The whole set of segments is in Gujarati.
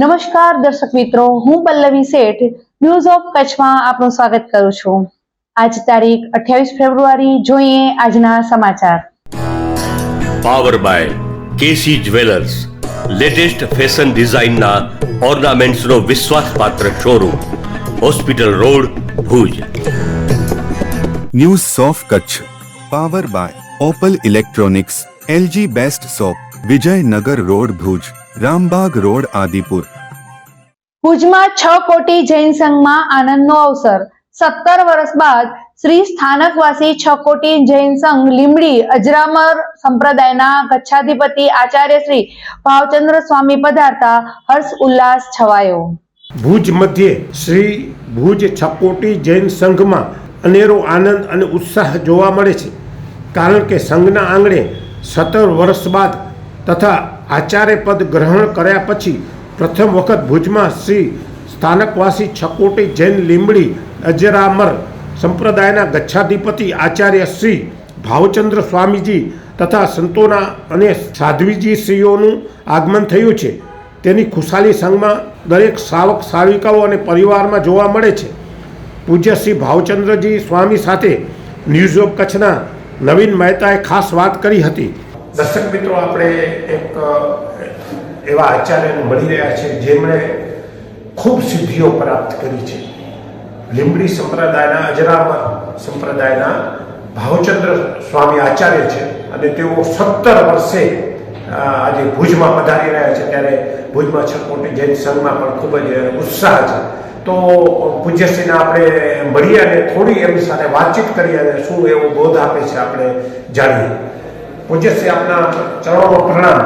નમસ્કાર દર્શક મિત્રો હું પલ્લવી શેઠ ન્યૂઝ ઓફ કચ્છમાં આપનું સ્વાગત કરું છું. આજ તારીખ અઠ્યાવીસ ફેબ્રુઆરી જોઈએ આજના સમાચાર. Power by KC jewellers latest fashion ડિઝાઇનના ઓર્નામેન્ટ્સનો વિશ્વાસપાત્ર showroom hospital road Bhuj. News of Kutch power by opal electronics LG best shop Vijaynagar road Bhuj Rambag road Adipur. ભુજમાં છ કોટી જૈન સંઘમાં આનંદનો અવસર. સત્તર વર્ષ બાદ શ્રી સ્થાનકવાસી છ કોટી જૈન સંઘ લીમડી અજરામર સંપ્રદાયના ગચ્છાધિપતિ આચાર્ય શ્રી ભાવચંદ્ર સ્વામી પધારતા હર્ષ ઉલ્લાસ છવાયો. ભુજ મધ્યે શ્રી ભુજ છકોટી જૈન સંઘમાં અનેરો આનંદ અને ઉત્સાહ જોવા મળે છે. કારણ કે સંઘના આંગણે સત્તર વર્ષ બાદ તથા આચાર્ય પદ ગ્રહણ કર્યા પછી પ્રથમ વખત ભુજમાં શ્રી સ્થાનકવાસી છકોટી જૈન લીંબડી અજરામર સંપ્રદાયના ગચ્છાધિપતિ આચાર્ય શ્રી ભાવચંદ્ર સ્વામીજી તથા સંતોના અને સાધ્વીજી શ્રીઓનું આગમન થયું છે. તેની ખુશાલી સંઘમાં દરેક શ્રાવક શ્રાવિકાઓ અને પરિવારમાં જોવા મળે છે. પૂજ્ય શ્રી ભાવચંદ્રજી સ્વામી સાથે ન્યૂઝ ઓફ કચ્છના નવીન મહેતાએ ખાસ વાત કરી હતી. દર્શક મિત્રો, આપણે એક એવા આચાર્યને મળી રહ્યા છે, જેમણે ખૂબ સિદ્ધિઓ પ્રાપ્ત કરી છે. લીંબડી સંપ્રદાયના અજરામર સંપ્રદાયના ભાવચંદ્ર સ્વામી આચાર્ય છે અને તેઓ સત્તર વર્ષે આજે ભુજમાં પધારી રહ્યા છે. ત્યારે ભુજમાં છકોટી જૈન સંઘમાં પણ ખૂબ જ ઉત્સાહ છે. તો પૂજ્યશ્રીને આપણે મળીએ અને થોડી એમની સાથે વાતચીત કરીએ અને શું એવો બોધ આપે છે આપણે જાણીએ. પૂજ્યશ્રી આપના ચરણોમાં પ્રણામ.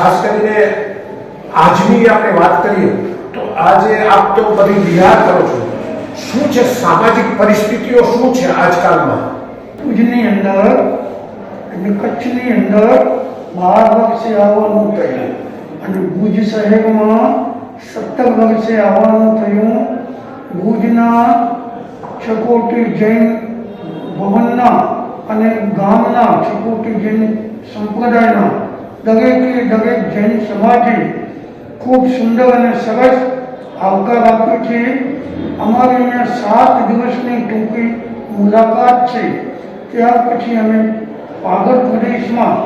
ખાસ કરીને આજની આપણે વાત કરીએ, તો આજે આપ તો બધી વિહાર કરો છો. શું છે સામાજિક પરિસ્થિતિઓ? શું છે આજકાલમાં? ભુજની અંદર અને કચ્છની અંદર બાર વર્ષે આવવાનું થયું. અને ભુજ શહેરમાં સત્તર વર્ષે આવવાનું થયું. ભુજના છકોટી જૈન ભવનના અને ગામના છકોટી જૈન સંપ્રદાયના દરેકે દરેક જૈન સમાજે ખૂબ સુંદર અને સરસ આવકાર આપ્યો છે. અમારે અહીંયા સાત દિવસની ટૂંકી મુલાકાત છે. ત્યાર પછી અમે પાગર પ્રદેશમાં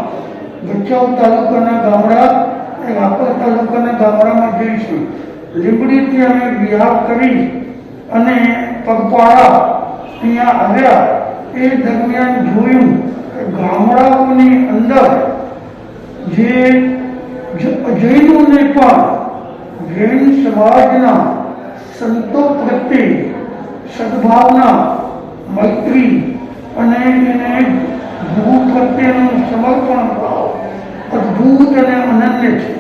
ભચાઉ તાલુકાના ગામડા અને રાપર તાલુકાના ગામડામાં જઈશું. લીંબડીથી અમે બિહાર કરી અને પગપાળા અહીંયા આવ્યા. એ દરમિયાન જોયું કે ગામડાઓની અંદર જે જૈનોને પણ જૈન સમાજના સંતો પ્રત્યે સદભાવના, મૈત્રી અને એને ગુરુ પ્રત્યેનું સમર્પણ ભાવ અદ્ભુત અને અનન્ય છે.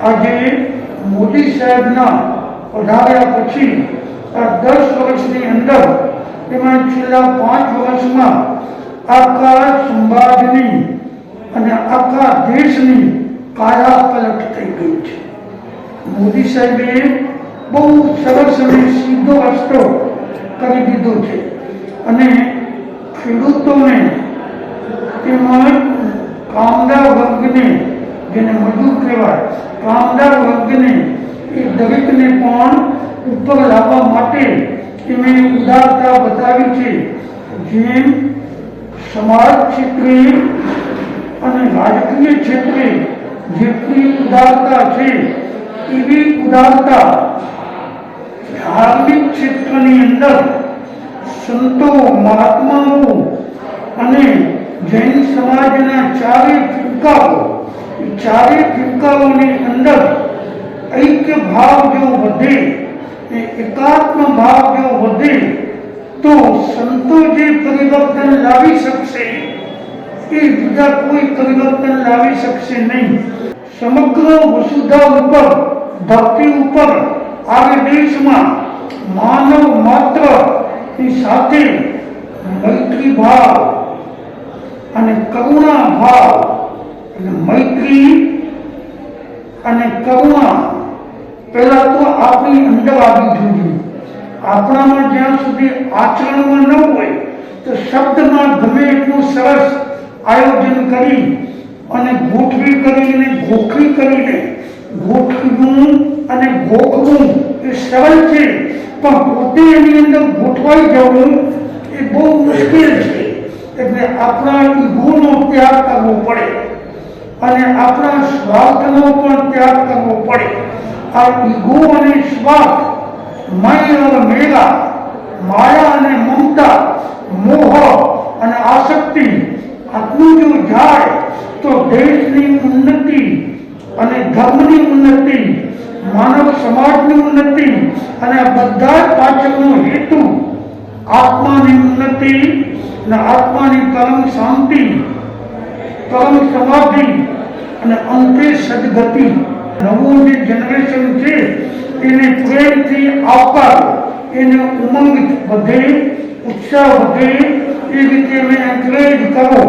આજે મોદી સાહેબના પધાર્યા પછી આ દસ વર્ષની અંદર એમાં છેલ્લા પાંચ વર્ષમાં આખા સમાજની અને આખા દેશની કાયા પલટ થઈ ગઈ છે. મોદી સાહેબે બહુ સરસ અને સીધો રસ્તો કરી દીધો છે. અને ખેડૂતોને તેમજ કામદાર વર્ગને, જેને મજૂર કહેવાય, કામદાર વર્ગને એ દરેકને પણ ઉપર લાવવા માટે તેમણે ઉદારતા બતાવી છે. જેમ સમાજ ક્ષેત્રે અને રાજકીય ક્ષેત્રે જેટલી ઉદારતા છે, એવી ઉદારતા ધાર્મિક ક્ષેત્રની અંદર સંતો, મહાત્માઓ અને જૈન સમાજના ચારે ફિરકાઓ ચારે ફિરકાઓની અંદર ઐક્ય ભાવ જો વધે એકાત્મ ભાવ જો વધે તો સંતો જે પરિવર્તન લાવી શકશે. એ બીજા કોઈ પરિવર્તન લાવી શકશે નહીં. સમગ્ર વસુધા ઉપર, ભક્તિ ઉપર આ દેશમાં માનવ માત્રની સાથે મૈત્રી ભાવ અને કરુણા ભાવ અને મૈત્રી અને કરુણા આપણી અંદર આવી જોઈએ આપણામાં જ્યાં સુધી આચરણમાં ન હોય, તો શબ્દમાં ગમે એટલું સરસ આયોજન કરી અને ગોઠવી કરીને, ગોખવી કરીને, ગોઠવું અને ગોખવું એ સરળ છે, પણ પોતે એની અંદર ગોઠવાઈ જવું એ બહુ મુશ્કેલ છે. એટલે આપણા ઈગોનો ત્યાગ કરવો પડે અને આપણા સ્વાર્થનો પણ ત્યાગ કરવો પડે. આ ઈગો અને સ્વાર્થ મય અને મેલા માયા અને મમતા, મોહ અને આસક્તિ આટલું જો જાય તો દેશની ઉન્નતિ અને ધર્મની ઉન્નતિ, માનવ સમાજની ઉન્નતિ અને બધા જ પાછળનો હેતુ આત્માની ઉન્નતિ અને આત્માની પરમ શાંતિ, પરમ સમાધિ અને અંતે સદગતિ. નવું જે જનરેશન છે એને પ્રેમથી આવકારો એને ઉમંગ વધે ઉત્સાહ વધે એ રીતે અમે એન્કરેજ કરો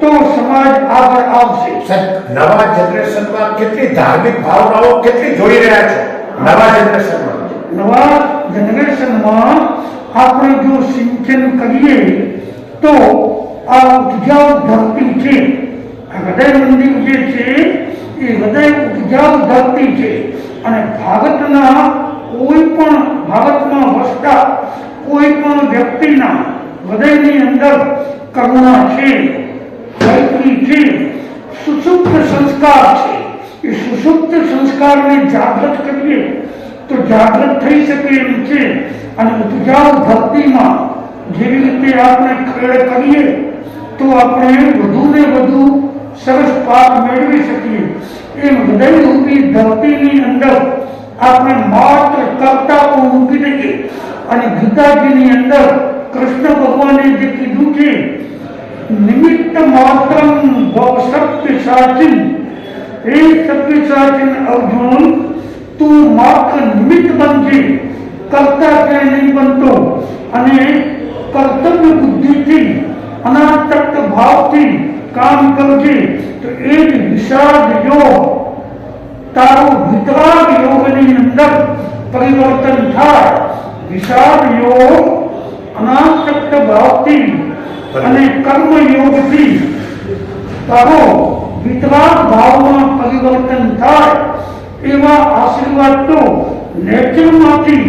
તો સમાજ આગળ આવશે સાહેબ નવા જનરેશનમાં કેટલી ધાર્મિક ભાવનાઓ કેટલી જોઈ રહ્યા છો નવા જનરેશનમાં નવા જનરેશનમાં આપણે જો સિંચન કરીએ તો આ ઉપજાઉ ધરતી છે આ હૃદય મંદિર જે છે એ હૃદય ઉપજાઉ ધરતી છે અને ભારતના કોઈ પણ ભારતમાં વસતા કોઈ પણ વ્યક્તિના હૃદયની અંદર કરુણા છે મૈત્રી છે સુસુપ્ત સંસ્કાર છે એ સુસુપ્ત સંસ્કારને જાગૃત કરીએ તો જાગૃત થઈ શકે એમ છે અને ઉપજાઉ ધરતીમાં જેવી રીતે આપણે ખેડ કરીએ, તો આપણે વધુ ને વધુ સરસ પાક મેળવી શકીએ। એમ હૃદયરૂપી ધરતીની અંદર આપણે માત્ર કર્તાઓ મૂકી દઈએ. અને ગીતાજીની અંદર કૃષ્ણ ભગવાને જે કીધું છે, નિમિત્ત માત્ર સત્ય સાચિન, એ સત્ય સાચિન અર્જુન તું માત્ર નિમિત્ત બનજે. કરતા કે નહીં બનતો. અને કર્તવ્ય બુદ્ધિથી અનાસક્ત ભાવથી કામ કરજે. તો એ જ વિષાદ યોગ તારું વિતરાગ યોગની અંદર પરિવર્તન થાય. વિષાદ યોગ અનાસક્ત ભાવથી અને કર્મ યોગથી તારો વિતરાગ ભાવમાં પરિવર્તન થાય. એવા આશીર્વાદ તો નેચરમાંથી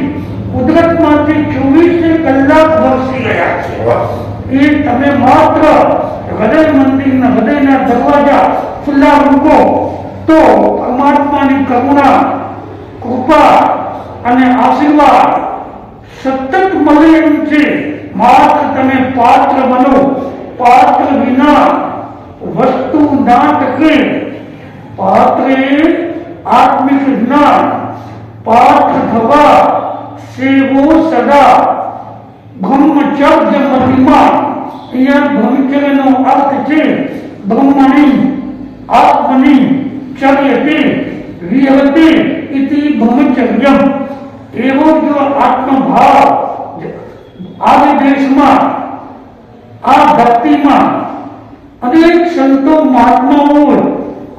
કુદરતમાંથી ચોવીસે કલાક વરસી રહ્યા છે. એ તમે માત્ર હૃદય મંદિરના, હૃદયના દરવાજા ખુલ્લા મૂકો તો પરમાત્માની કરુણા, કૃપા અને આશીર્વાદ સતત મળે એમ છે. માત્ર તમે પાત્ર બનો. પાત્ર વિના વસ્તુ ના ટકે. પાત્રે આત્મિક જ્ઞાન પાત્ર થવા સેવો સદા. બ્રહ્મચર્ય મહિમા. અહીંયા બ્રહ્મચર્યનો અર્થ છે બ્રહ્મણી આત્મની, ચર્યતે વિહતે ઇતિ બ્રહ્મચર્યમ એવો જો આત્મભાવ આ દેશમાં, આ ભક્તિમાં અનેક સંતો મહાત્માઓએ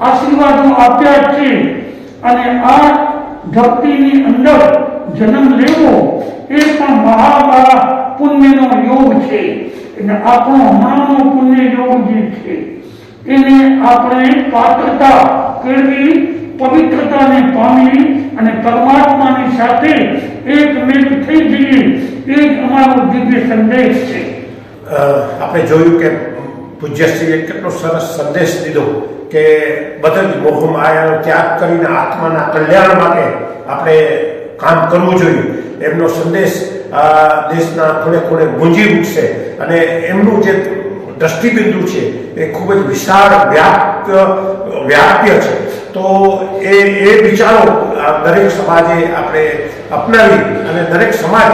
આશીર્વાદો આપ્યા છે અને આ ધરતીની અંદર જન્મ લેવો એ પણ મહાબળા પુણ્યનો યોગ છે. એટલે આપણો હમણાંનો પુણ્ય જેવું જે છે. એને આપણે પાત્રતા કેળવી, પવિત્રતાને પામી અને પરમાત્માની સાથે એકમેક થઈ જઈએ, એ જ અમારો દિવ્ય સંદેશ છે. આપણે જોયું કે પૂજ્યશ્રીએ કેટલો સરસ સંદેશ દીધો કે બધા જ મોહ માયાનો ત્યાગ કરીને આત્માના કલ્યાણ માટે આપણે કામ કરવું જોઈએ. એમનો સંદેશ આ દેશના ખૂણે ખૂણે ગુંજી ઉઠશે. અને એમનું જે દ્રષ્ટિબિંદુ છે, એ ખૂબ જ વિશાળ વ્યાપ્ત, વ્યાપ્ય છે. તો એ એ વિચારો દરેક સમાજે આપણે અપનાવી અને દરેક સમાજ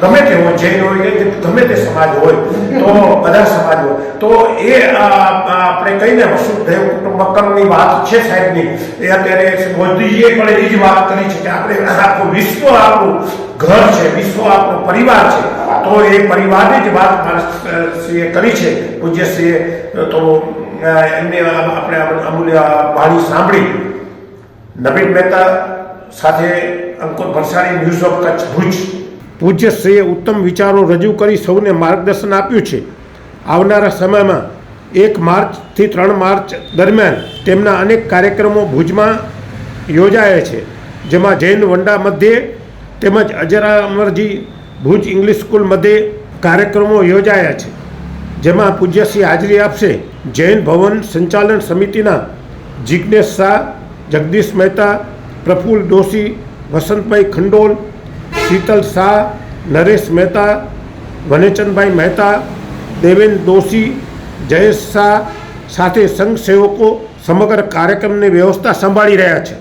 ગમે તે હોય જૈન હોય કે ગમે તે સમાજ હોય, તો બધા સમાજ હોય. તો એ આપણે કહીને વસુધૈવ કુટુંબકમની વાત છે સાહેબની. એ અત્યારે મોદીજીએ પણ એ જ વાત કરી છે કે આપણે આખું વિશ્વ આપણું ઘર છે, વિશ્વ આપણો પરિવાર છે. તો એ પરિવારની જ વાત શ્રીએ કરી છે. પૂજ્યશ્રીએ તો એમને આપણે અમૂલ્ય વાણી સાંભળી. નવીન મહેતા સાથે અંકુર ભરસાણી ન્યૂઝ ઓફ કચ્છ ભુજ. પૂજ્યશ્રીએ ઉત્તમ વિચારો રજૂ કરી સૌને માર્ગદર્શન આપ્યું છે. આવનારા સમયમાં એક માર્ચથી ત્રણ માર્ચ દરમિયાન તેમના અનેક કાર્યક્રમો ભુજમાં યોજાયા છે, જેમાં જૈન વંડા મધ્યે તેમજ અજરા અમરજી ભુજ ઇંગ્લિશ સ્કૂલ મધ્યે કાર્યક્રમો યોજાયા છે, જેમાં પૂજ્યશ્રી હાજરી આપશે જૈન ભવન સંચાલન સમિતિના જિજ્ઞેશ શાહ, જગદીશ મહેતા, પ્રફુલ દોશી વસંતભાઈ ખંડોલ શીતલ શાહ, નરેશ મહેતા, વનેચંદભાઈ મહેતા દેવેન દોશી, જયેશ શાહ સાથે સંઘ સેવકો સમગ્ર કાર્યક્રમની વ્યવસ્થા સંભાળી રહ્યા છે.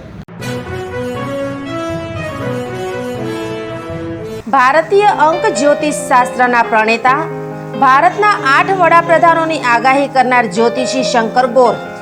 ભારતીય અંક જ્યોતિષ શાસ્ત્રના પ્રણેતા, ભારતના આઠ વડાપ્રધાનોની આગાહી કરનાર જ્યોતિષી શંકર ગોર